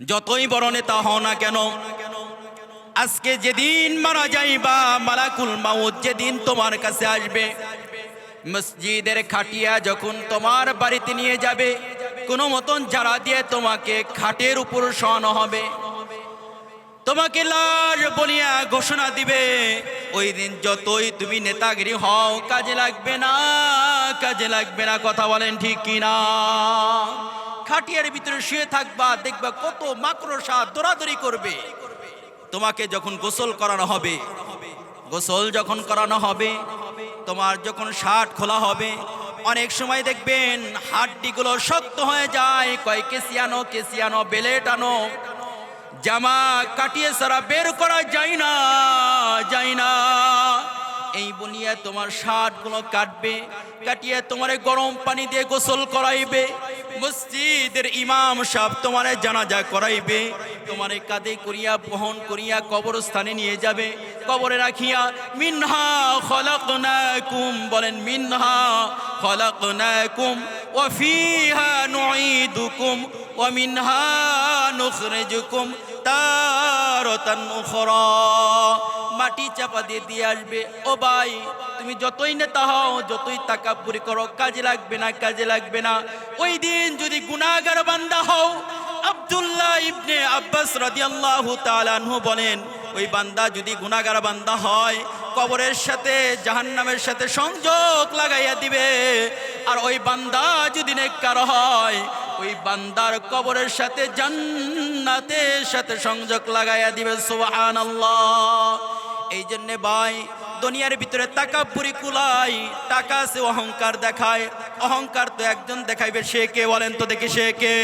যতই বড় নেতা হও না কেন, আজকে যেদিন মারা যাইবা, মালাকুল মাউত যেদিন তোমার কাছে আসবে, মসজিদের খাটিয়া যখন তোমার বাড়িতে নিয়ে যাবে, কোনো মতন যারা দিয়ে তোমাকে খাটের উপর শোয়ানো হবে। তোমাকে লাশ বলিয়া ঘোষণা দিবে, ওই দিন যতই তুমি নেতাগিরি হও, কাজে লাগবে না, কাজে লাগবে না, কথা বলেন ঠিক কিনা? খাটিয়ার ভিতরে শুয়ে থাকবা, দেখবা কত মাকড়সা দৌড়াদৌড়ি করবে। তোমাকে যখন গোসল করানো হবে, গোসল যখন করানো হবে, তোমার যখন শার্ট খোলা হবে, অনেক সময় দেখবেন হাড্ডিগুলো শক্ত হয়ে যায়, কয় কেসিয়ানো কেসিয়ানো বেলেট আনো জামা কাটিয়ে সারা বের করা যায় না যায় না। এই বলিয়া তোমার শার্টগুলো কাটবে, কাটিয়ে তোমার গরম পানি দিয়ে গোসল করাইবে। মসজিদের ইমাম সাহেব তোমারে জানাজা করাইবে, তোমারে কাঁধে করিয়া বহন করিয়া কবরস্থানে নিয়ে যাবে। কবরে রাখিয়া, মিনহা খলাকনাকুম বলেন, মিনহা খলাকনাকুম ওয়া ফিহা নুঈদুকুম ওয়া মিনহা নুখরিজুকুম তারাতান উখরা। মাটি চাপা দিয়ে দিয়ে আসবে। ও ভাই, তুমি যতই নেতা হও, যতই তাকাপুরি করো, কাজে লাগবে না, কাজে লাগবে না। ওই দিন যদি গুণাগার বান্দা হও, আব্দুল্লাহ ইবনে আব্বাস রাদিয়াল্লাহু তাআলা আনহু বলেন, ওই বান্দা যদি গুণাগার বান্দা হয় কবরের সাথে, জাহান্নামের সাথে সংযোগ লাগাইয়া দিবে। আর ওই বান্দা যদি নেককার হয়, ওই বান্দার কবরের সাথে জান্নাতের সাথে সংযোগ লাগাইয়া দিবে, সুবহানাল্লাহ। এই জন্যে ভাই দুনিয়ার ভিতরে পুরি কুলাই টাকা সে অহংকার দেখায়। অহংকার তো একজন দেখাইবে, সে কে বলেন তো দেখি সে কে?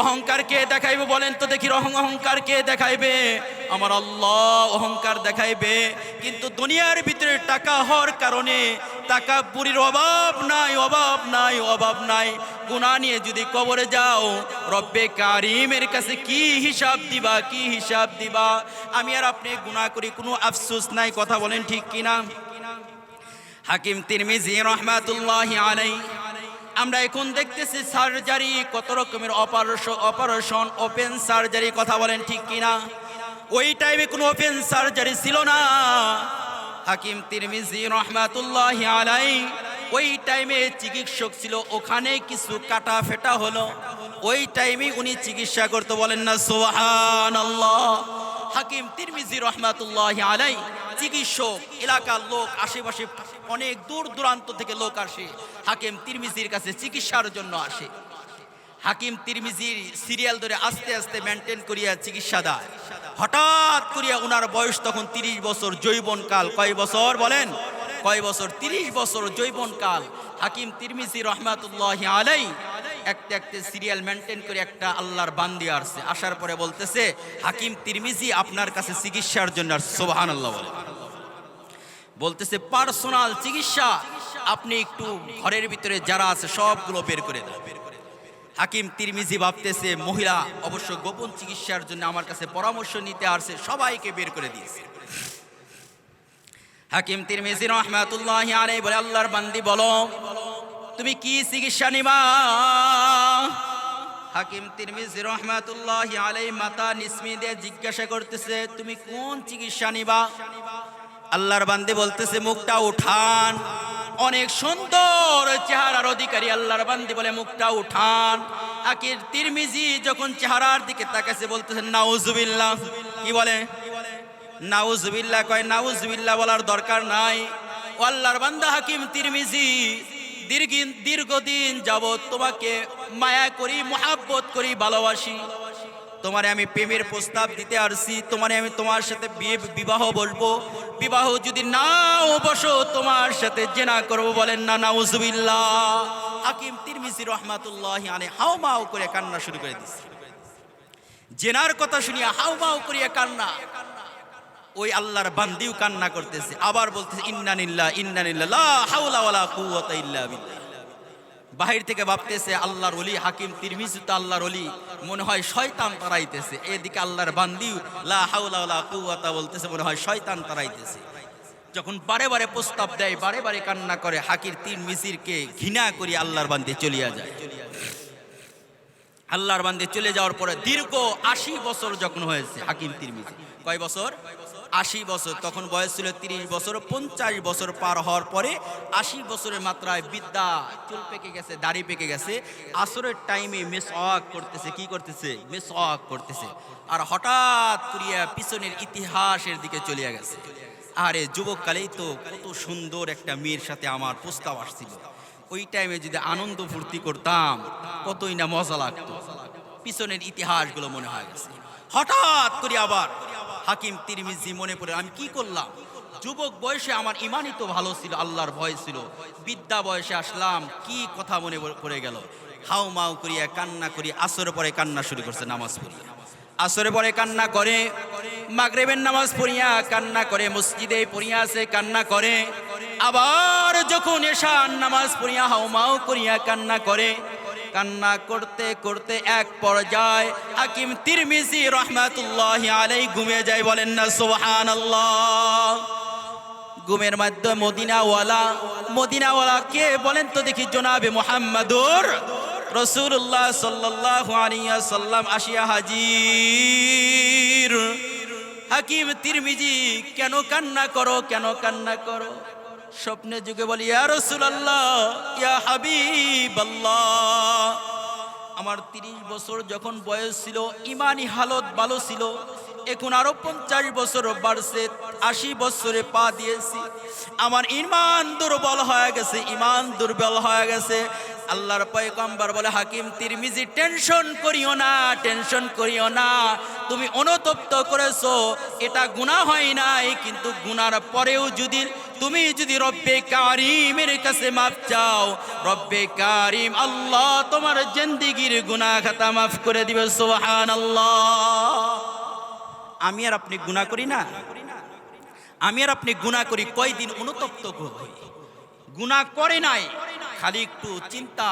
অহংকার কে দেখাইবে বলেন তো দেখি অহংকার কে দেখাইবে? আমার আল্লাহ অহংকার দেখাইবে। কিন্তু দুনিয়ার ভিতরে টাকা হওয়ার কারণে টাকা পুরীর অভাব নাই অভাব নাই অভাব নাই। গুণা নিয়ে যদি কবরে যাও, রব্বে কারিমের কাছে কি হিসাব দিবা, কি হিসাব দিবা? আমি আর আপনি গুণা করি, কোনো আফসোস নাই, কথা বলেন ঠিক কিনা হাকিম তিরমিজি রহমাতুল্লাহ আলাই আমরা এখন দেখতেছি সার্জারি, কত রকমের অপারেশন অপারেশন, ওপেন সার্জারি, কথা বলেন ঠিক কিনা ওই টাইমে কোনো ওপেন সার্জারি ছিল না। হাকিম তিরমিজি রহমাতুল্লাহ আলাই ওই টাইমে চিকিৎসক ছিল, ওখানে কিছু কাটা ফেটা হলো। ওই টাইমে উনি চিকিৎসা করতে বলেন না সোহান হাকিম তিরমিজি রহমাতুল্লাহ আলাই চিকিৎসক, এলাকার লোক, আশেপাশে অনেক দূর দূরান্ত থেকে লোক আসে, হাকিম তিরমিজির কাছে চিকিৎসার জন্য আসে। হাকিম তিরমিজির সিরিয়াল ধরে আস্তে আস্তে মেনটেন করিয়া চিকিৎসা দেয়। হঠাৎ করিয়া ওনার বয়স তখন তিরিশ বছর যৌবন কাল কয় বছর বলেন? কয় বছর? তিরিশ বছর যৌবন কাল হাকিম তিরমিজি রহমাতুল্লাহ আলাই একটা একটা সিরিয়াল মেনটেন করে একটা আল্লাহর বান্দি আসছে আসার পরে বলতেছে, হাকিম তিরমিজি আপনার কাছে চিকিৎসার জন্য সোবাহান আল্লাহ বলে। বলতেছে, পার্সোনাল চিকিৎসা, আপনি একটু ঘরের ভিতরে যারা আছে সবগুলো বের করে দেন হাকিম তিরমিজি ভাবতেছে, মহিলা অবশ্য গোপন চিকিৎসার জন্য আমার কাছে পরামর্শ নিতে আসছে, সবাইকে বের করে দিয়েছে। হাকিম তিরমিজি রহমাতুল্লাহ আলাই বলে, আল্লাহর বান্দি বলো, তুমি কি চিকিৎসা নিবা? হাকিম তিরমিজি রহমাতুল্লাহ আলাই মাতা নিসমি দিয়ে জিজ্ঞাসা করতেছে, তুমি কোন চিকিৎসা নিবা? আল্লাহর বান্দি বলতেছে, মুখটা উঠান। অনেক সুন্দর চেহারার অধিকারী আল্লাহর বান্দি বলে মুখটা উঠান। আকির তিরমিজি যখন চেহারার দিকে তাকাছে বলতেছে নাউজুবিল্লাহ। কি বলে? নাউজুবিল্লাহ। কয়, নাউজুবিল্লাহ বলার দরকার নাই। ও আল্লাহর বান্দা হাকিম তিরমিজি দীর্ঘদিন যাবৎ তোমাকে মায়া করি, মোহাব্বত করি, ভালোবাসি। তোমারে আমি প্রেমের প্রস্তাব দিতে আসছি, তোমারে আমি তোমার সাথে বিয়ে বিবাহ বলব। বিবাহ যদি নাও, বসো, তোমার সাথে জেনা করব বলেন না না নাউজুবিল্লাহ। হাকিম তিরমিজি রহমাতুল্লাহ আনে হাও মাও করে কান্না শুরু করে দিচ্ছে জেনার কথা শুনিয়া হাও মাও করিয়া কান্না। ওই আল্লাহর বান্দিও কান্না করতেছে। আবার বলতেছে, ইন্নানিল্লাহ ইন্নানিল্লাহ হাওলা ওয়ালা কুওয়াতা ইল্লা বিল্লাহ। বাহির থেকে ভাবতেছে, আল্লাহর অলি হাকিম তিরমিজি তো আল্লাহর অলি মনে হয় শয়তান তারাইতেছে। এদিকে আল্লাহর বান্দিও লা কুওয়াতা বলতেছে, মনে হয় শয়তান তারাইতেছে। যখন বারে বারে প্রস্তাব দেয়, বারে বারে কান্না করে, হাকির তিন মিসিরকে ঘৃণা করি আল্লাহর বান্দি চলিয়া যায়। আল্লাহর বান্দে চলে যাওয়ার পরে দীর্ঘ আশি বছর যখন হয়েছে হাকিম তিরমিজি কয় বছর? আশি বছর, তখন বয়স ছিল তিরিশ বছর, পঞ্চাশ বছর পার হওয়ার পরে আশি বছরের মাত্রায় বিদ্যা চুল পেকে গেছে, দাড়ি পেকে গেছে। আসরের টাইমে মিস অক করতেছে, কি করতেছে? মিস অক করতেছে। আর হঠাৎ করিয়া পিছনের ইতিহাসের দিকে চলিয়া গেছে। আরে যুবককালেই তো কত সুন্দর একটা মেয়ের সাথে আমার প্রস্তাব আসছিল। ওই টাইমে যদি আনন্দ ফুর্তি করতাম, কতই না মজা লাগতো। পিছনের ইতিহাসগুলো মনে হয়ে গেছে। হঠাৎ করে আবার হাকিম তিরমিজি মনে পড়ে, আমি কি করলাম? যুবক বয়সে আমার ইমানই তো ভালো ছিল, আল্লাহর ভয় ছিল। বিদ্যা বয়সে আসলাম, কি কথা মনে পড়ে গেল? হাউ মাউ করিয়া কান্না করি আসর পরে কান্না শুরু করছে, নামাজ পড়িয়া আসরে পরে কান্না করে, মাগরেবের নামাজ পড়িয়া কান্না করে, মসজিদে পড়িয়া আসে কান্না করে। আবার যখন এশান নামাজ পড়িয়া হাউমাও করিয়া কান্না করে কান্না করতে করতে এক পর্যায়ে হাকিম তিরমিজি রহমাতুল্লাহ আলাই ঘুমিয়ে যায়, বলেন না, সুবহানাল্লাহ। গুমের মাধ্যমে মদিনাওয়ালা মদিনাওয়ালা কে বলেন তো দেখি, জনাবে মোহাম্মদুর রসুল্লাহ সাল্লাহ সাল্লাম আসিয়া হাজির। হাকিম তিরমিজি, কেন কান্না করো, কেন কান্না করো? স্বপ্নে যুগে বলি আমার তিরিশ বছর যখন বয়স ছিল ইমানি হালত ভালো ছিল। এখন আরও পঞ্চাশ বছর বাড়ছে, আশি বছরে পা দিয়েছি। আমার ইমান দুর্বল হয়ে গেছে ইমান দুর্বল হয়ে গেছে। আল্লাহর পয়গম্বর বলে, হাকিম তিরমিজি, টেনশন করিও না, টেনশন করিও না। তুমি অনুতপ্ত করেছ, এটা গুনাহ হয় নাই। কিন্তু গুনার পরেও যদি, তুমি যদি রব্বে কারিমের কাছে মাফ চাও, রব্বে কারিম আল্লাহ তোমার জিন্দিগির গুনাহ খাতা মাফ করে দিবে, সুবহানাল্লাহ। আমি আর আপনি গুনাহ করি না? আমি আর আপনি গুনাহ করি, কয়দিন অনুতপ্ত গুনাহ করে নাই, খালি একটু চিন্তা।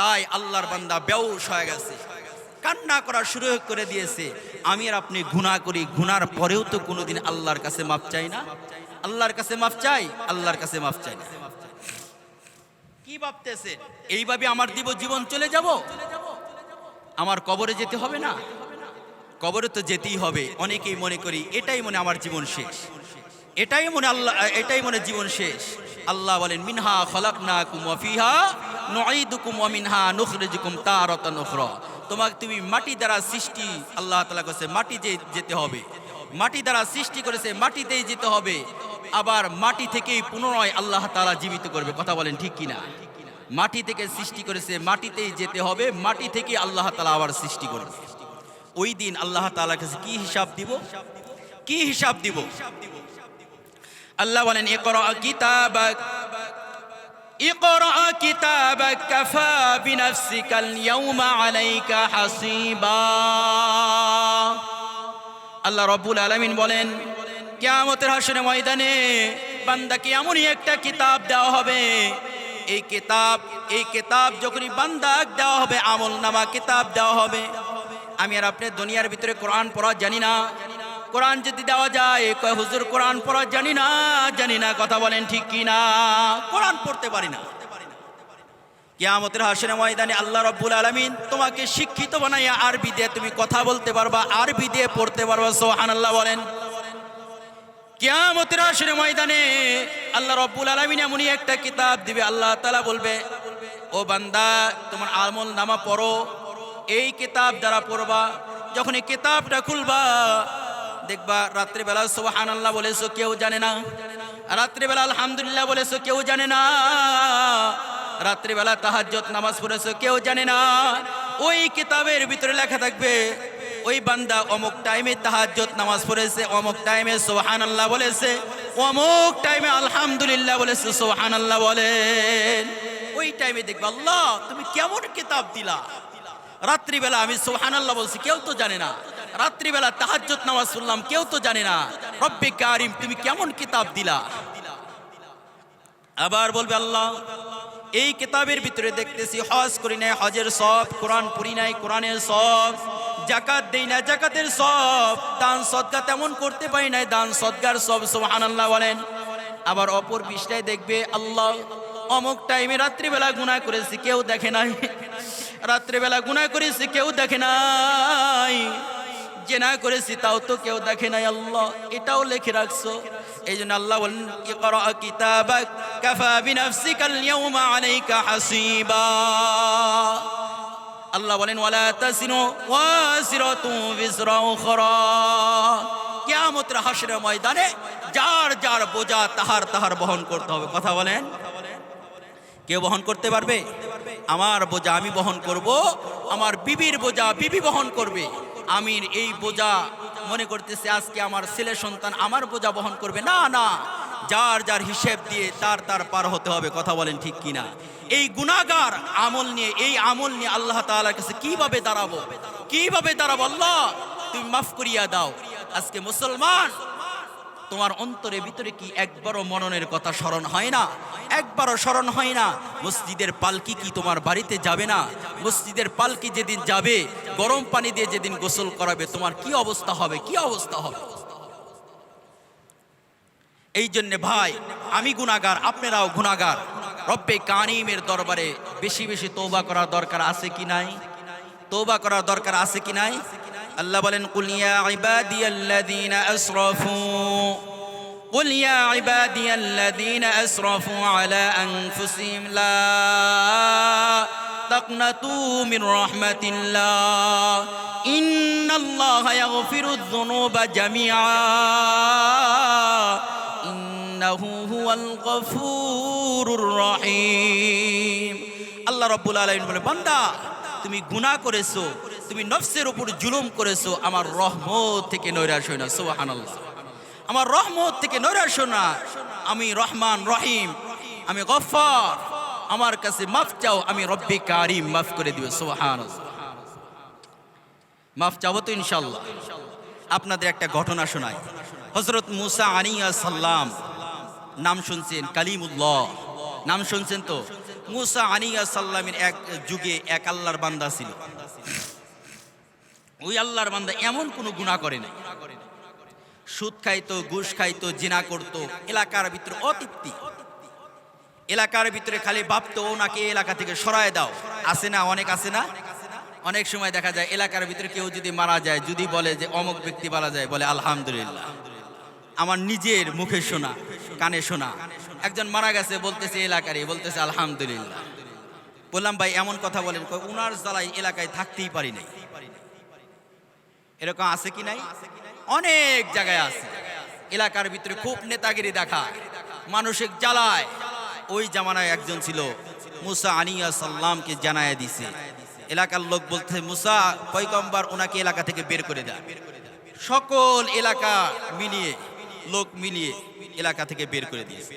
তাই আল্লাহর বান্দা বেউস হয়ে গেছে। কান্না করা শুরু করে দিয়েছে। আমি আর আপনি গুনাহ করি গুনার পরেও তো কোনোদিন আল্লাহর কাছে মাপ চাই না? আল্লাহর কাছে মাফ চাই, আল্লাহর কাছে মাফ চাই না? কি ভাবতেছে এইভাবে আমার দিব, জীবন চলে যাব? আমার কবরে যেতে হবে না? কবরে তো যেতেই হবে। অনেকেই মনে করি এটাই মনে আমার জীবন শেষ। এটাই মনে আল্লাহ, এটাই মনে জীবন শেষ। আল্লাহ বলেন, মিনহা খলাকনাকুম ওয়া ফিহা নুঈদুকুম ওয়া মিনহা নুখরিজুকুম তারাতান উখরা। তোমাকে তুমি মাটি দ্বারা সৃষ্টি, আল্লাহ তালা কাছে মাটি যে যেতে হবে। মাটি দ্বারা সৃষ্টি করেছে, মাটিতেই যেতে হবে। আবার মাটি থেকেই পুনরায় আল্লাহ তালা জীবিত করবে। কথা বলেন ঠিক কিনা? মাটি থেকে সৃষ্টি করেছে, মাটিতেই যেতে হবে। মাটি থেকে আল্লাহ তালা আবার সৃষ্টি করবে। ওই দিন আল্লাহ তাআলার কাছে কি হিসাব দিব কি হিসাব দিব আল্লাহ বলেন ইকরা কিতাবাক اقرأ كتابك كفى بنفسك اليوم عليك حسيبا আল্লাহ রব্বুল আলামিন বলেন কিয়ামতের হাসরে ময়দানে বান্দাকে এমনই একটা কিতাব দেওয়া হবে এই কিতাব এই কিতাব যখনই বান্দাক দেওয়া হবে আমল নামা কিতাব দেওয়া হবে আমি আর আপনি দুনিয়ার ভিতরে কোরআন পড়া জানি না। কোরআন যদি দেওয়া যায়, কয়, হুজুর, কোরআন পড়া জানি না জানি না, কথা বলেন ঠিক কি না? কোরআন পড়তে পারি না। কেয়ামতের হাসিনা ময়দানে আল্লাহ রব্বুল আলামিন তোমাকে শিক্ষিত বানাইয়া আরবি দিয়ে তুমি কথা বলতে পারবা, আরবি দিয়ে পড়তে পারবা সোহান আল্লাহ বলেন। কেয়ামতের হাসিনা ময়দানে আল্লাহ রব্বুল আলামিন এমনই একটা কিতাব দিবে, আল্লাহ তালা বলবে, ও বান্দা, তোমার আমল নামা পড়ো এই কিতাব দ্বারা পড়বা যখন এই কিতাবটা খুলবা, দেখবা রাত্রিবেলা সোহান আল্লাহ বলেছ, কেউ জানে না। রাত্রিবেলা আলহামদুলিল্লাহ বলেছ, কেউ জানে না। রাত্রিবেলা তাহাজ্জত নামাজ পড়েছো, কেউ জানে না। ওই কিতাবের ভিতরে লেখা থাকবে, ওই বান্দা অমুক টাইমে তাহাজ্জত নামাজ পড়েছে, অমুক টাইমে সোহান আল্লাহ বলেছে, অমুক টাইমে আলহামদুলিল্লাহ বলেছে সোহান আল্লাহ বলেন। ওই টাইমে দেখবা, আল্লাহ, তুমি কেমন কিতাব দিলা? রাত্রিবেলা আমি সোহানাল্লাহ বলছি, কেউ তো জানে না। রাত্রিবেলা তাহাজ্জত নামাজ শুনলাম, কেউ তো জানে না। রব্বে কারিম, তুমি কেমন কিতাব দিলা? আবার বলবে আল্লাহ, এই কিতাবের ভিতরে দেখতেছি হজ করি নাই, হজের সব, কোরআন পড়ি নাই, কোরআনের সব, জাকাত দেই না জাকাতের সব, দান সদকা তেমন করতে পারি নাই, দান সদকার সব, সুবহানাল্লাহ বলেন। আবার অপর পৃষ্ঠায় দেখবে আল্লাহ, অমুক টাইমে রাত্রিবেলা গুনাহ করেছি, কেউ দেখে নাই। রাত্রেবেলা গুনাহ করেছি, কেউ দেখে নাই। জেনা করেছি, তাও তো কেউ দেখে নাই, আল্লাহ, এটাও লিখে রাখছো। এই জন্য আল্লাহ বলেন, ইকরা কিতাবাক কাফা বিনাফসিকাল ইয়াউমা আলাইকা হাসিবা। আল্লাহ বলেন, ওয়ালা তাসিনু ওয়াসিরাতু বিসরা উখরা। কিয়ামতের হাসরের ময়দানে যার যার বোঝা, তাহার তাহার বহন করতে হবে। কথা বলেন? কেউ বহন করতে পারবে? আমার বোঝা আমি বহন করব, আমার বিবির বোঝা বিবি বহন করবে। আমির এই বোঝা মনে করতেছে, আজকে আমার ছেলে সন্তান আমার বোঝা বহন করবে। না না, যার যার হিসেব দিয়ে তার তার পার হতে হবে, কথা বলেন ঠিক কিনা। এই গুণাগার আমল নিয়ে, এই আমল নিয়ে আল্লাহ তাআলার কাছে কীভাবে দাঁড়াবো? কীভাবে দাঁড়াবো? আল্লাহ, তুমি মাফ করিয়া দাও। আজকে মুসলমান তোমার অন্তরে ভিতরে কি একবারও মননের কথা স্মরণ হয় না? একবারও স্মরণ হয় না? মসজিদের পালকি কি তোমার বাড়িতে যাবে না? মসজিদের পালকি যেদিন যাবে, গরম পানি দিয়ে যেদিন গোসল করাবে, তোমার কি অবস্থা হবে? কি অবস্থা হবে? এই জন্যে ভাই, আমি গুণাগার আপনারাও গুণাগার রব্বে কানিমের দরবারে বেশি বেশি তৌবা করার দরকার আছে কি নাই? তৌবা করার দরকার আছে কি নাই? আল্লাহ বলেন কুলিয়া ইবাদিয়াল্লাযীনা আসরাফু قل يا عبادي الذين أسرفوا على أنفسهم لا تقنطوا من رحمة الله إن الله يغفر الذنوب جميعا إنه هو الغفور الرحيم আল্লাহ রব্বুল আলামিন বলে বান্দা তুমি গুনাহ করেছ, তুমি নফসের উপর জুলুম করেছ, আমার রহমত থেকে নৈরাশ না, সুবহানাল্লাহ। আমার রহমত থেকে নৈরাশ না, আমি রহমান রহিম, আমি গফফার, আমার কাছে মাফ চাও, আমি রব্বি কারিম, মাফ করে দিও, সুবহানাল্লাহ। মাফ চাবো তো ইনশাল্লাহ আপনাদের একটা ঘটনা শোনাই। হজরত মুসা আনিয়া সাল্লাম নাম শুনছেন কালিমুল্লাহ। নাম শুনছেন তো? মুসা আনিয়া সাল্লামের এক যুগে এক আল্লাহর বান্দা ছিল। ওই আল্লাহর বান্দা এমন কোনো গুণা করে নাই। সুদ খাইতো, ঘুষ খাইতো, জিনা করতো, এলাকার ভিতরে অতৃপ্তি। এলাকার ভিতরে খালি ভাবতো ওনাকে এলাকা থেকে সরায় দাও। আসে না, অনেক আসে না? অনেক সময় দেখা যায় এলাকার ভিতরে কেউ যদি মারা যায়, যদি বলে যে অমুক ব্যক্তি মারা যায়, বলে, আলহামদুলিল্লাহ। আমার নিজের মুখে শোনা, কানে শোনা। একজন মারা গেছে, বলতেছে এলাকারই, বলতেছে আলহামদুলিল্লাহ। বললাম, ভাই, এমন কথা বলেন উনার জ্বালাই এলাকায় থাকতেই পারি নাই। এরকম আছে কি নাই? অনেক জায়গায় আছে। এলাকার ভিতরে খুব নেতাগিরি দেখা। মানসিক জ্বালায়। ওই জামানায় একজন ছিল, মুসা আনিয়া সাল্লামকে জানায় দিছে। এলাকার লোক বলতে মুসা, পয়গম্বর ওনাকে এলাকা থেকে বের করে দেয় সকল এলাকা মিলিয়ে, লোক মিলিয়ে এলাকা থেকে বের করে দিয়েছে।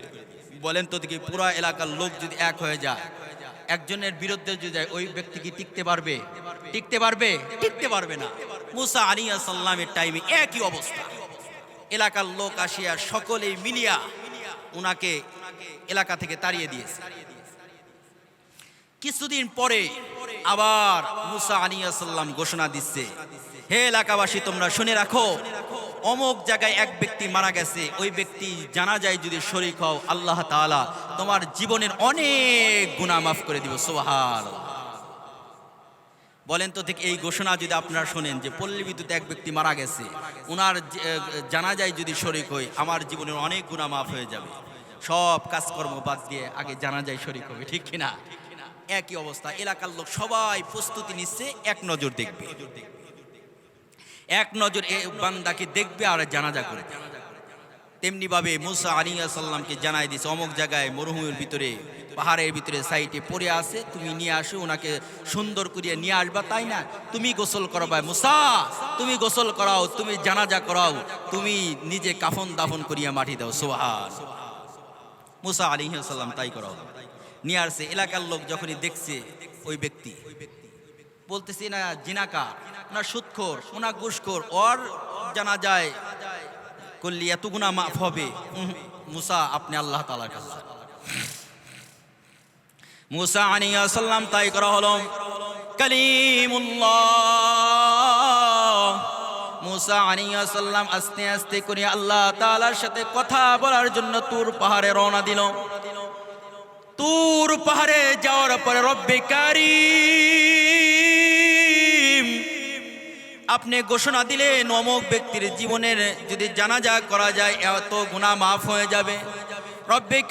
বলেন তো দেখি, পুরা এলাকার লোক যদি এক হয়ে যায়, একজনের বিরুদ্ধে যদি যায়, ওই ব্যক্তি কি টিকতে পারবে? টিকতে পারবে? টিকতে পারবে না। মুসা আলিয়া সাল্লামের টাইমে একই অবস্থা। এলাকার লোক আসিয়া সকলেই মিলিয়া উনাকে এলাকা থেকে তাড়িয়ে দিয়েছে। কিছুদিন পরে আবার মুসা আলিয়া সাল্লাম ঘোষণা দিচ্ছে, হে এলাকাবাসী, তোমরা শুনে রাখো অমুক জায়গায় এক ব্যক্তি মারা গেছে, ওই ব্যক্তি জানা যায় যদি শরিক হও, আল্লাহ তাআলা তোমার জীবনের অনেক গুণা মাফ করে দিব সোহার বলেন তো ঠিক এই ঘোষণা যদি আপনারা শোনেন যে পল্লী বিদ্যুৎ এক ব্যক্তি মারা গেছে ওনার জানা যায় যদি শরিক হই, আমার জীবনের অনেক গুণা মাফ হয়ে যাবে। সব কাজকর্ম বাদ দিয়ে আগে জানা যায় শরিক হবে, ঠিক কিনা? একই অবস্থা, এলাকার লোক সবাই প্রস্তুতি নিচ্ছে, এক নজর দেখবে। এক নজর এ বান্দাকে দেখবে আর জানাজা করে। তেমনি ভাবে মুসা আলিয়া সাল্লামকে জানাই দিছে, অমুক জায়গায় মরুভূমির ভিতরে, পাহাড়ের ভিতরে সাইটে পড়ে আছে, তুমি নিয়ে আসো, ওনাকে সুন্দর করিয়া নিয়ে আসবা, তাই না? তুমি গোসল করাবা মুসা, তুমি গোসল করাও, তুমি জানাজা করাও, তুমি নিজে কাফন দাফন করিয়া মাটি দাও সোহার মুসা আলিয়া সাল্লাম তাই করাও। নিয়ে আসছে, এলাকার লোক যখনই দেখছে ওই ব্যক্তি, বলতেছি না জিনাকা না সুৎখোর ওনা ঘুষখোর, ওর জানা যায়, করলি এত গুণা মাফ হবে। মুসা, আপনি আল্লাহ তালার কাছে। মুসা আনিয়া সাল্লাম তাই করা হলো, কালিমুল্লাহ। মুসা আস্তে আস্তে করে আল্লাহ তাআলার সাথে কথা বলার জন্য তুর পাহাড়ে রওনা দিল। তুর পাহাড়ে যাওয়ার পরে রব্বে কারীম আপনি ঘোষণা দিলেন অমুক ব্যক্তির জীবনের যদি জানা জানাজা করা যায়, এত গুণা মাফ হয়ে যাবে। রব্বে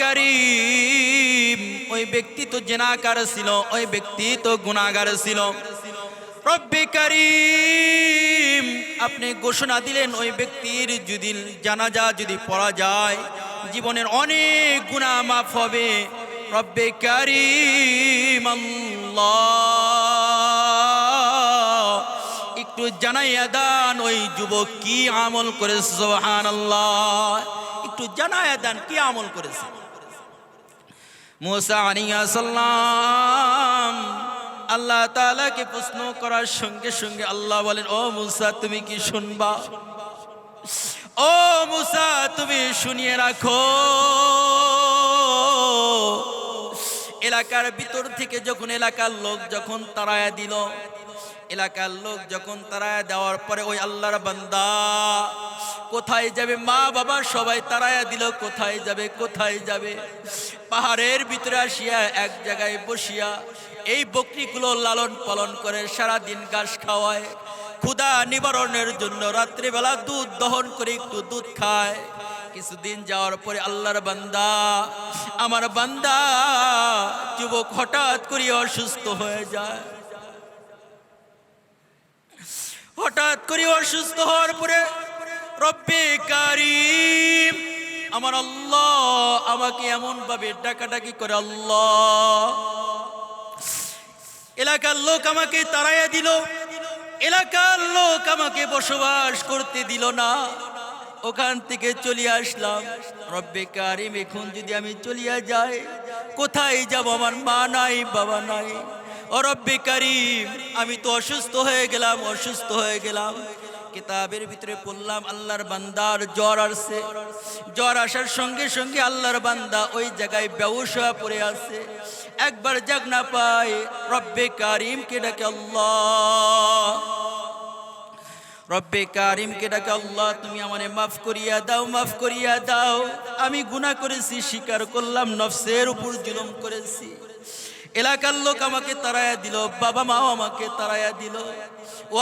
ওই ব্যক্তি তো জেনাকার ছিল, ওই ব্যক্তি তো গুণাগার ছিল। রব্বে আপনি ঘোষণা দিলেন ওই ব্যক্তির যদি জানাজা যদি পড়া যায়, জীবনের অনেক গুণা মাফ হবে। রব্বে কারিম একটু জানাইয়া দান, ওই যুবক কি আমল করেছে? সোহান একটু জানাইয়া দান, কি আমল করেছে? মুসা আনিয়া আল্লাহ তাআলাকে প্রশ্ন করার সঙ্গে সঙ্গে আল্লাহ বলেন, ও মুসা, তুমি কি শুনবা? ও মুসা, তুমি শুনিয়ে রাখো। এলাকার ভিতর থেকে যখন এলাকার লোক যখন তারায়া দিল এলাকার লোক যখন তারায় দেওয়ার পরে ওই আল্লাহর বান্দা, কোথায় যাবে মা বাবা? সবাই তারায়া দিল, কোথায় যাবে কোথায় যাবে? পাহাড়ের ভিতরে আসিয়া এক জায়গায় বসিয়া এই বকরিগুলো লালন পালন করে সারা দিন ঘাস খাওয়ায় ক্ষুদা নিবারণের জন্য রাত্রিবেলা দুধ দহন করে একটু দুধ খায়। কিছুদিন যাওয়ার পরে আল্লাহর বান্দা, আমার বান্দা, যুবক হঠাৎ করে অসুস্থ হয়ে যায়। হঠাৎ করে অসুস্থ হওয়ার পরে, রব্বে কারিম, আমার আল্লাহ আমাকে এমন ভাবে ডাকাডাকি করে, আল্লাহ। এলাকার লোক আমাকে তাড়াইয়া দিল। এলাকার লোক আমাকে বসবাস করতে দিল না। ওখান থেকে চলে আসলাম। রব্বে কারিম, এখন যদি আমি চলিয়া যাই, কোথায় যাব? আমার মা নাই, বাবা নাই। ও রব্বে কারিম, আমি তো অসুস্থ হয়ে গেলাম, অসুস্থ হয়ে গেলাম। কিতাবের ভিতরে পড়লাম, আল্লাহর বান্দার জ্বর আসছে। জ্বর আসার সঙ্গে সঙ্গে আল্লাহর বান্দা ওই জায়গায় ব্যবসা পড়ে আছে। একবার জাগ না পায় রব্বে কারিমকে ডাকে আল্লাহ। রব্বে কারিমকে ডাকে আল্লাহ, তুমি আমারে মাফ করিয়া দাও, মাফ করিয়া দাও। আমি গুনাহ করেছি, স্বীকার করলাম, নফসের উপর জুলুম করেছি। এলাকার লোক আমাকে তাড়াইয়া দিল, বাবা মাও আমাকে তাড়াইয়া দিল।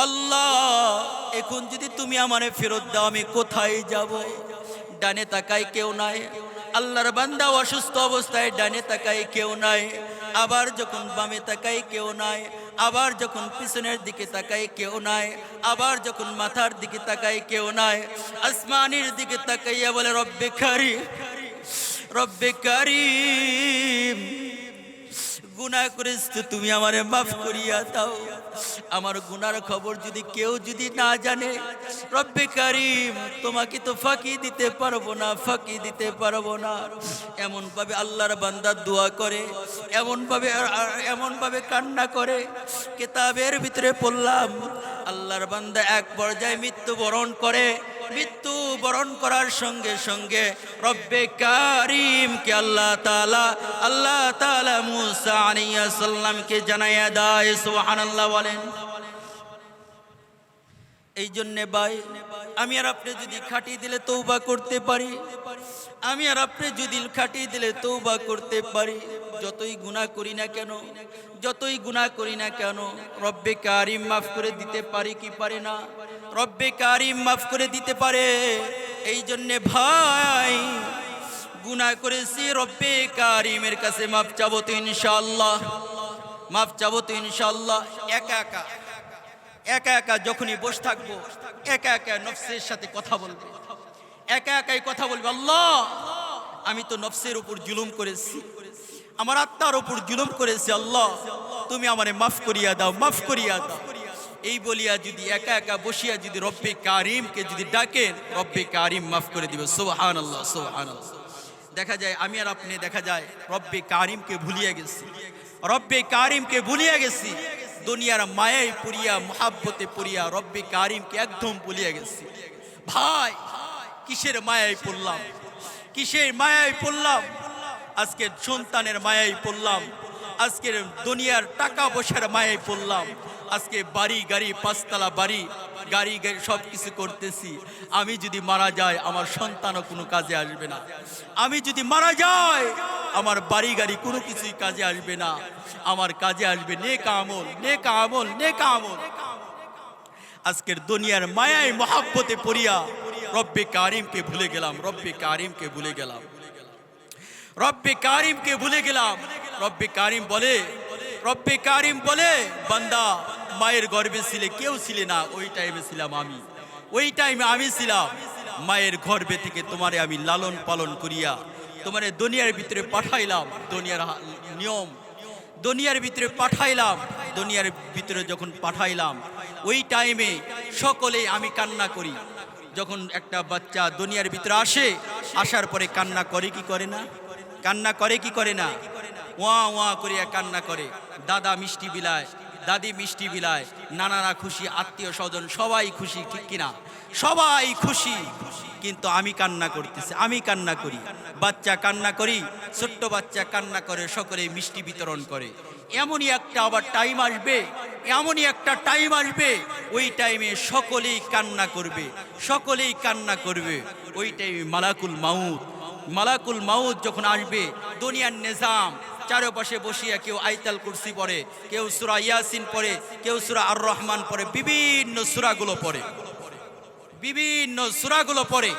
আল্লাহ, এখন যদি তুমি আমারে ফেরত দাও, আমি কোথায় যাব? ডানে তাকায় কেউ নাই। আল্লাহর বান্দা অসুস্থ অবস্থায় ডানে তাকায় কেউ নাই। আবার যখন বামে তাকাই কেউ নাই। আবার যখন পিছনের দিকে তাকাই কেউ নাই। আবার যখন মাথার দিকে তাকাই কেউ নাই। আসমানের দিকে তাকাইয়া বলে, রব্বে কারি রব্বে কারিম। গুনাহ করেছ তো তুমি আমারে মাফ করিয়া দাও। আমার গুনার খবর যদি কেউ যদি না জানে, রব্বে কারিম, তোমাকে তো ফাঁকি দিতে পারব না, ফাঁকি দিতে পারব না। এমন ভাবে আল্লাহর বান্দা দোয়া করে এমন ভাবে এমন ভাবে কান্না করে, কেতাবের ভিতরে পড়লাম, আল্লাহর বান্দা এক পর্যায়ে মৃত্যুবরণ করে। মৃত্যু বরণ করার সঙ্গে সঙ্গে রব্বে কারিমকে আল্লাহ তাআলা আল্লাহ তাআলা মুসা আলাইহিস সালামকে জানাইয়া দেয়, সুবহানাল্লাহ বলেন। এই জন্যে ভাই, আমি আর আপনি যদি খাটিয়ে দিলে তৌবা করতে পারি, আমি আর আপনি যদি খাটিয়ে দিলে তৌবা করতে পারি, যতই গুনাহ করি না কেন, যতই গুনাহ করি না কেন, রব্বে কারিম মাফ করে দিতে পারি কি পারে না? রব্বে কারিম মাফ করে দিতে পারে। এই জন্যে ভাই গুনাহ করেছি, রব্বে কারিমের কাছে মাফ চাবো তো ইনশাল্লাহ মাফ চাবো তো ইনশাল্লাহ একা একা একা একা যখনই বসে থাকব, একা একা নফসের সাথে কথা বলব। একা একাই কথা বলব, আল্লাহ, আমি তো নফসের উপর জুলুম করেছি। আমার আত্মার উপর জুলুম করেছি, আল্লাহ, তুমি আমারে মাফ করিয়া দাও, মাফ করিয়া দাও। এই বলিয়া যদি একা একা বসিয়া যদি রব্বে কারিমকে যদি ডাকেন, রব্বে কারিম মাফ করে দিবে। সোহান আল্লাহ সোহান দেখা যায়, আমি আর আপনি, দেখা যায়, রব্বে কারিমকে ভুলিয়া গেছি। রব্বে কারিমকে ভুলিয়া গেছি। দুনিয়ার মায়ায় পুরিয়া, মহাব্বতে পুরিয়া, রব্বে কারিমকে একদম ভুলিয়া গেছি। ভাই, কিসের মায়ায় পড়লাম? কিসের মায়ায় পড়লাম? আজকের সন্তানের মায়ায় পড়লাম। আজকের দুনিয়ার টাকা পয়সার মায়ায় পড়লাম। আজকে বাড়ি, গাড়ি, পাঁচতলা বাড়ি, গাড়ি গাড়ি সব কিছু করতেছি। আমি যদি মারা যাই, আমার সন্তানও কোনো কাজে আসবে না। আমি যদি মারা যাই, আমার বাড়ি, গাড়ি কোনো কিছুই কাজে আসবে না। আমার কাজে আসবে নেক আমল নেক আমল নেক আমল। আজকের দুনিয়ার মায়ায় মহাব্বতে পড়িয়া রব্বে কারিমকে ভুলে গেলাম, রব্বে কারিমকে ভুলে গেলাম। রব্বে কারিমকে ভুলে গেলাম। রব্বে কারিম বলে, রব্বে কারিম বলে, বান্দা মায়ের গর্ভে ছিলে, কেউ ছিলে না, ওই টাইমে ছিলাম আমি। ওই টাইমে আমি ছিলাম, মায়ের গর্ভে থেকে তোমারে আমি লালন পালন করিয়া তোমারে দুনিয়ার ভিতরে পাঠাইলাম, দুনিয়ার নিয়ম। দুনিয়ার ভিতরে পাঠাইলাম, দুনিয়ার ভিতরে যখন পাঠাইলাম, ওই টাইমে সকলে আমি কান্না করি। যখন একটা বাচ্চা দুনিয়ার ভিতরে আসে, আসার পরে কান্না করে কি করে না? কান্না করে কি করে না? ওয়া ওয়া করিয়া কান্না করে। দাদা মিষ্টি বিলায় দাদি মিষ্টি বিলায়, নানারা খুশি, আত্মীয় স্বজন সবাই খুশি, ঠিক কিনা? সবাই খুশি, কিন্তু আমি কান্না করতেছি, আমি কান্না করি। বাচ্চা কান্না করি, ছোট্ট বাচ্চা কান্না করে সকলে মিষ্টি বিতরণ করে। এমনই একটা আবার টাইম আসবে, এমনই একটা টাইম আসবে, ওই টাইমে সকলেই কান্না করবে, সকলেই কান্না করবে। ওই টাইমে মালাকুল মাউত মালাকুল মাউত যখন আসবে, দুনিয়ার নিজাম চারপাশে বসিয়া কেউ আইতাল কুরসি পরে কেউ সুরা ইয়াসিন পরে কেউ সুরা আর রহমান পরে বিভিন্ন সুরাগুলো পড়ে। বিভিন্ন সুরাগুলো পড়ে।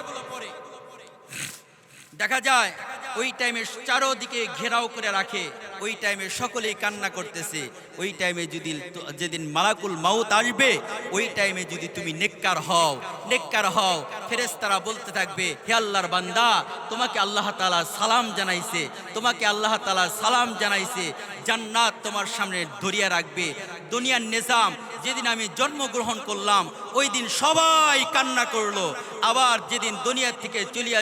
দেখা যায়, ওই টাইমে চারোদিকে ঘেরাও করে রাখে। ওই টাইমে সকলেই কান্না করতেছে। ওই টাইমে যদি যেদিন মালাকুল মাউত আসবে, ওই টাইমে যদি তুমি নেককার হও নেককার হও ফেরেস্তারা বলতে থাকবে, হে আল্লাহর বান্দা, তোমাকে আল্লাহ তালা সালাম জানাইছে, তোমাকে আল্লাহ তালা সালাম জানাইছে, জান্নাত তোমার সামনে ধরিয়া রাখবে দুনিয়ার নিজাম যেদিন আমি জন্মগ্রহণ করলাম, ওই দিন সবাই কান্না করল। আবার যেদিন দুনিয়া থেকে চলিয়া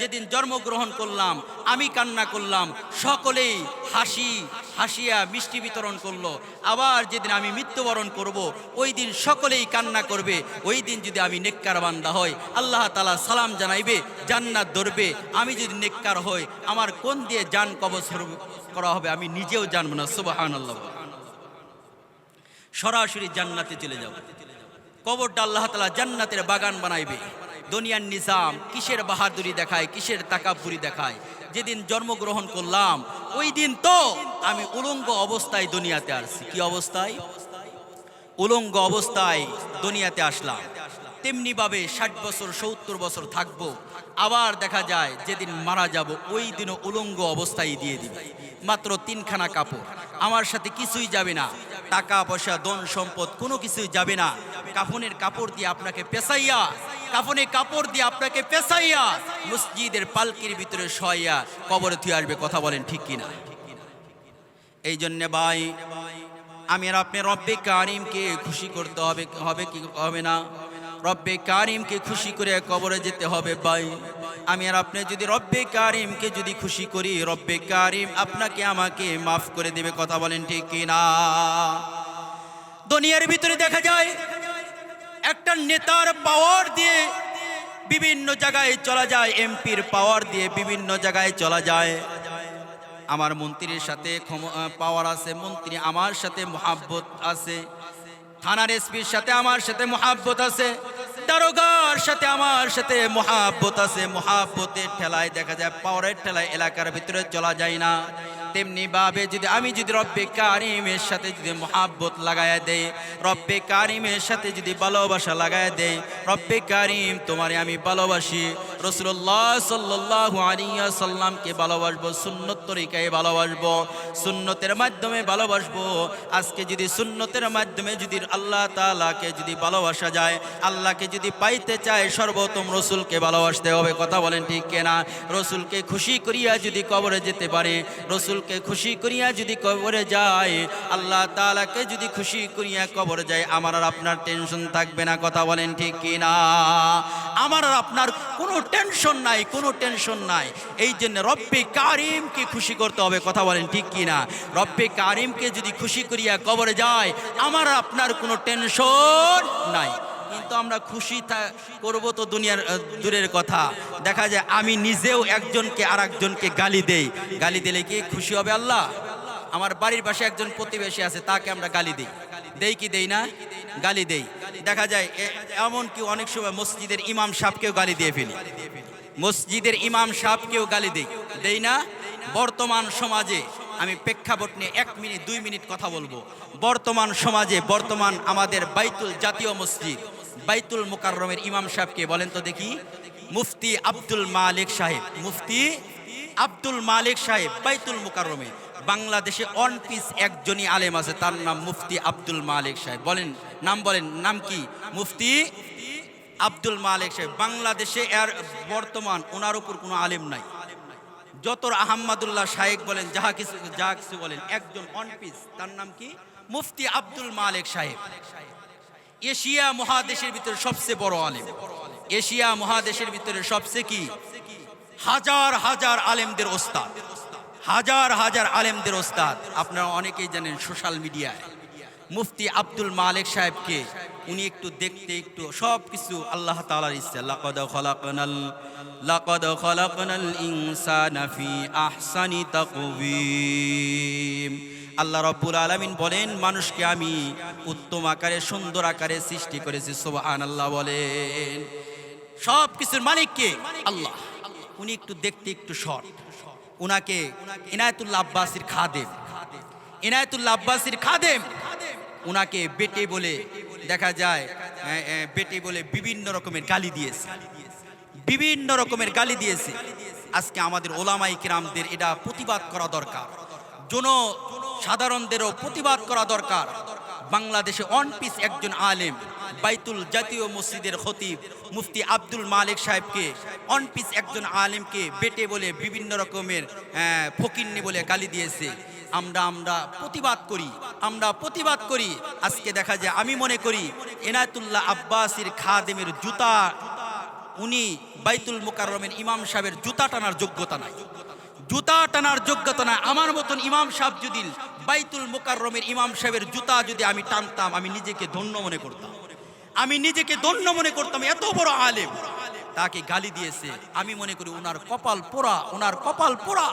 যেদিন জন্মগ্রহণ করলাম, আমি কান্না করলাম। সকলেই হাসি, হাসিয়া মিষ্টি বিতরণ করল। আবার যেদিন আমি মৃত্যুবরণ করব, ওই দিন সকলেই কান্না করবে। ওই দিন যদি আমি নেককার বান্দা হই, আল্লাহ তালা সালাম জানাইবে, জান্নাত ধরবে। আমি যদি নেককার হই, আমার কোন দিয়ে যান কবজ করা হবে, আমি নিজেও জানব না সুবাহান আল্লাহ সরাসরি জান্নাতে চলে যাব। কবরটা আল্লাহ তালা জান্নাতের বাগান বানাইবে। দুনিয়ার নিজাম কিসের বাহাদুরি দেখায়, কিসের তাকাপুরি দেখায়? যেদিন জন্মগ্রহণ করলাম, ওই দিন তো আমি উলঙ্গ অবস্থায় দুনিয়াতে আসছি। কি অবস্থায়? উলঙ্গ অবস্থায় দুনিয়াতে আসলাম। তেমনি ভাবে ষাট বছর, সত্তর বছর থাকব। আবার দেখা যায়, যেদিন মারা যাব, ওই দিনও উলঙ্গ অবস্থায় দিয়ে দিবে। মাত্র তিনখানা কাপড়। আমার সাথে কিছুই যাবে না। টাকা পয়সা ধন সম্পদ কোনো কিছুই যাবে না। কাফনের কাপড় দিয়ে আপনাকে পেশাইয়া কাফনের কাপড় দিয়ে আপনাকে পেশাইয়া মসজিদের পালকির ভিতরে শোয়াইয়া কবরে থুয়ে আসবে, কথা বলেন ঠিক কিনা? এই জন্যে ভাই, আমি আর আপনি রব্বে কারিমকে খুশি করতে হবে হবে কি, হবে না? রব্বে কারিমকে খুশি করে কবরে যেতে হবে ভাই। আমি আর আপনি যদি রব্বে কারিমকে যদি খুশি করি, রব্বে কারিম আপনাকে আমাকে মাফ করে দেবে, কথা বলেন ঠিক কি না? দুনিয়ার ভিতরে দেখা যায়, একটা নেতার পাওয়ার দিয়ে বিভিন্ন জায়গায় চলা যায় এমপির পাওয়ার দিয়ে বিভিন্ন জায়গায় চলা যায়। আমার মন্ত্রীর সাথে পাওয়ার আছে, মন্ত্রী আমার সাথে মহাব্বত আছে। থানার এসপির সাথে আমার সাথে মহাব্বত আছে, দারোগার সাথে আমার সাথে মহাব্বত আছে। মহাব্বতের ঠেলায় দেখা যায়, পাওয়ারের ঠেলায় এলাকার ভিতরে চলা যায় না। তেমনি ভাবে যদি আমি যদি রব্বে কারিমের সাথে যদি মহাব্বত লাগায় দেই, রব্বে কারিমের সাথে যদি ভালোবাসা লাগায় দেই, রব্বে কারিম তোমারে আমি ভালোবাসি। রসুল্লাহ সাল্লাহ আলিয়া সাল্লামকে ভালোবাসবো, সুন্নত তরিকায় ভালোবাসবো, সুন্নতের মাধ্যমে ভালোবাসবো। আজকে যদি সুন্নতের মাধ্যমে যদি আল্লাহ তালাকে যদি ভালোবাসা যায়, আল্লাহকে যদি পাইতে চায়, সর্বোত্তম রসুলকে ভালোবাসতে হবে, কথা বলেন ঠিক কেনা? রসুলকে খুশি করিয়া যদি কবরে যেতে পারে রসুলকে খুশি করিয়া যদি কবরে যায়, আল্লাহ তালাকে যদি খুশি করিয়া কবরে যায়, আমার আর আপনার টেনশন থাকবে না, কথা বলেন ঠিক কিনা আমার আর আপনার কোনো টেনশন নাই, কোনো টেনশন নাই। এই জন্য রব্বে কারিমকে খুশি করতে হবে, কথা বলেন ঠিক কি না? রব্বে কারিমকে যদি খুশি করিয়া কবরে যায়, আমার আপনার কোনো টেনশন নাই। কিন্তু আমরা খুশি করব তো দুনিয়ার দূরের কথা। দেখা যায় আমি নিজেও একজনকে আর একজনকে গালি দেই। গালি দিলে কি খুশি হবে আল্লাহ? আমার বাড়ির পাশে একজন প্রতিবেশী আছে, তাকে আমরা গালি দিই। দেই কি দেই না? গালি দেই। দেখা যায় এমন কি অনেক সময় মসজিদের ইমাম সাহেবকেও গালি দিয়ে ফেলি। মসজিদের ইমাম সাহেবকেও গালি দেই। দেই না? বর্তমান সমাজে আমি প্রেক্ষাপট নিয়ে এক মিনিট, দুই মিনিট কথা বলব। বর্তমান সমাজে, বর্তমান আমাদের বাইতুল জাতীয় মসজিদ বাইতুল মোকাররমের ইমাম সাহেবকে বলেন তো দেখি। মুফতি আব্দুল মালিক সাহেব, মুফতি আব্দুল মালিক সাহেব বাইতুল মোকাররমে। বাংলাদেশে অন পিস একজনই আলেম আছে, তার নাম মুফতি আব্দুল মালিক সাহেব। বলেন, নাম বলেন, নাম কি? মুফতি আব্দুল মালিক সাহেব। বাংলাদেশে এর বর্তমান ওনার উপর কোনো আলেম নাই। যত আহম্মদুল্লাহ শাহেক বলেন, যাহা কিছু যা কিছু বলেন, একজন অন পিস তার নাম কি? মুফতি আব্দুল মালিক সাহেব। এশিয়া মহাদেশের ভিতরে সবচেয়ে বড় আলেম। এশিয়া মহাদেশের ভিতরে সবচেয়ে কি? হাজার হাজার আলেমদের ওস্তাদ। হাজার হাজার আলেমদের ওস্তাদ। আপনারা অনেকেই জানেন সোশ্যাল মিডিয়ায়। মুফতি আব্দুল মালিক সাহেবকে উনি একটু দেখতে একটু সব কিছু আল্লাহ তালার ইচ্ছা। আল্লাহ রাব্বুল আলামিন বলেন, মানুষকে আমি উত্তম আকারে, সুন্দর আকারে সৃষ্টি করেছি। সুবহানাল্লাহ বলেন। সব কিছুর মালিক কে? আল্লাহ। উনি একটু দেখতে একটু শর্ট। উনাকে ইনায়তুল্লাহ আব্বাসির খাদেম। ইনায়তুল্লাহ আব্বাসির খাদেম। উনাকে বেটে বলে দেখা যায় বেটে বলে বিভিন্ন রকমের গালি দিয়েছে। বিভিন্ন রকমের গালি দিয়েছে। আজকে আমাদের ওলামাই কিরামদের এটা প্রতিবাদ করা দরকার। জন সাধারণদেরও প্রতিবাদ করা দরকার। বাংলাদেশে অন পিস একজন আলেম, বাইতুল জাতীয় মসজিদের খতিব মুফতি আব্দুল মালিক সাহেবকে অন পিস একজন আলেমকে বেটে বলে বিভিন্ন রকমের ফকিন্নি বলে গালি দিয়েছে। আমরা আমরা প্রতিবাদ করি, আমরা প্রতিবাদ করি। আজকে দেখা যায়, আমি মনে করি এনায়তুল্লাহ আব্বাসির খাদেমের জুতা, উনি বাইতুল মুকাররমের ইমাম সাহেবের জুতা টানার যোগ্যতা নাই। জুতা টানার যোগ্যতা নাই। আমার মতন ইমাম সাহেব যদি বাইতুল মুকাররমের ইমাম সাহেবের জুতা যদি আমি টানতাম, আমি নিজেকে ধন্য মনে করতাম। আমি নিজেকে ধন্য মনে করতাম, এত বড় আলেম। তাকে গালি দিয়েছে, আমি মনে করি ওনার কপাল পোড়া, ওনার কপাল পোড়া।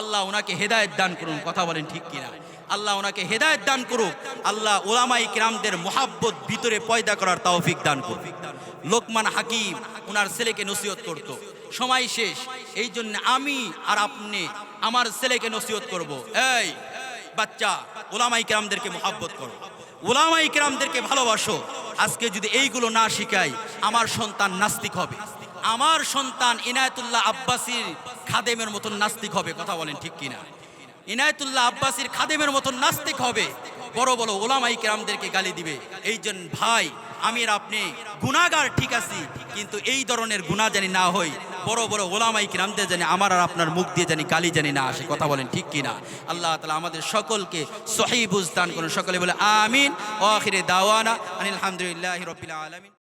আল্লাহ ওনাকে হেদায়েত দান করুন, কথা বলেন ঠিক কিনা? আল্লাহ ওনাকে হেদায়েত দান করুক, আল্লাহ ওলামাই কিরামদের মোহাব্বত ভিতরে পয়দা করার তৌফিক দান করুক। লোকমান হাকিম ওনার ছেলেকে নসিহত করত। সময় শেষ এই জন্য আমি আর আপনি আমার ছেলেকে নসিহত করব। এই বাচ্চা ওলামাই কেরামদেরকে মোহাব্বত করো। ওলামাই কেরামদেরকে ভালোবাসো। আজকে যদি এইগুলো না শিখাই, আমার সন্তান নাস্তিক হবে। আমার সন্তান ইনায়তুল্লাহ আব্বাসির খাদেমের মতন নাস্তিক হবে, কথা বলেন ঠিক কিনা? ইনায়তুল্লাহ আব্বাসির খাদেমের মতন নাস্তিক হবে। বড় বড় ওলামাই কেরামদেরকে গালি দিবে। এই জন্য ভাই আমি আপনি গুণাগার ঠিক আছি, কিন্তু এই ধরনের গুণা জানি না হই। বড় বড় ওলামাই কিরামদের জানি আমার আর আপনার মুখ দিয়ে জানি গালি জানি না আসে, কথা বলেন ঠিক কিনা? আল্লাহ তালা আমাদের সকলকে সহি বুঝদান করুন। সকলে বলে, আমিন ও আখিরে দাওয়ানা, আনিল আলহামদুলিল্লাহ রবিল আলমিন।